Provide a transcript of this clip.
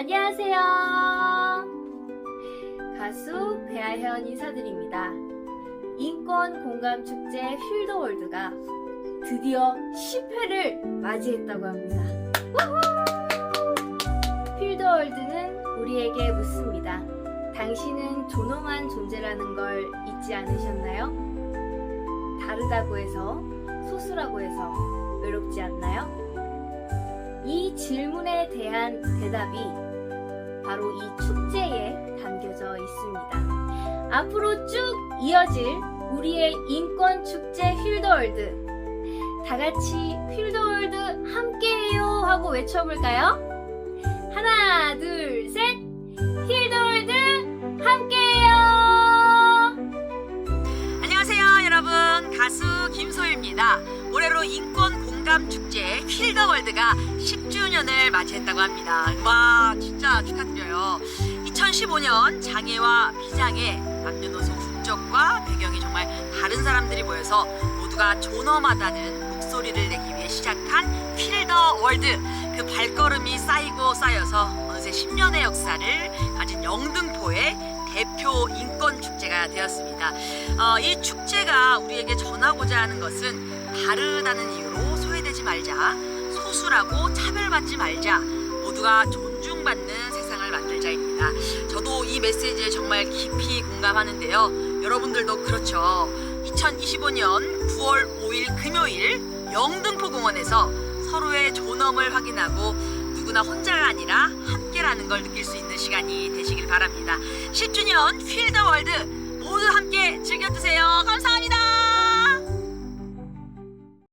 안녕하세요. 가수 배아현 인사드립니다. 인권 공감 축제 필더월드가 드디어 10회를 맞이했다고 합니다. 우후! 필더월드는 우리에게 묻습니다. 당신은 존엄한 존재라는 걸 잊지 않으셨나요? 다르다고 해서, 소수라고 해서 외롭지 않나요? 이 질문에 대한 대답이 바로 이 축제에 담겨져 있습니다. 앞으로 쭉 이어질 우리의 인권 축제 휠더월드. 다 같이 휠더월드 함께해요 하고 외쳐볼까요? 하나, 둘, 셋! 휠더월드 함께해요! 안녕하세요 여러분 가수 김소희입니다 올해로 인권 공감 축제 휠더월드가 10 주년을 맞이했다고 합니다. 와 진짜 축하드려요. 2015년 장애와 비장애 남녀노소 국적과 배경이 정말 다른 사람들이 모여서 모두가 존엄하다는 목소리를 내기 위해 시작한 휠더월드 그 발걸음이 쌓이고 쌓여서 어느새 10년의 역사를 가진 영등포의 대표 인권 축제가 되었습니다. 어, 이 축제가 우리에게 전하고자 하는 것은 다르다는 이유로 소외되지 말자, 소수라고 차별받지 말자, 모두가 존중받는 세상을 만들자입니다. 저도 이 메시지에 정말 깊이 공감하는데요. 여러분들도 그렇죠. 2025년 9월 5일 금요일 영등포 공원에서 서로의 존엄을 확인하고 누구나 혼자가 아니라 함께라는 걸 느낄 수 있는 시간이 되시길 바랍니다. 10주년 휠더 월드 모두 함께 즐겨 드세요. 감사합니다.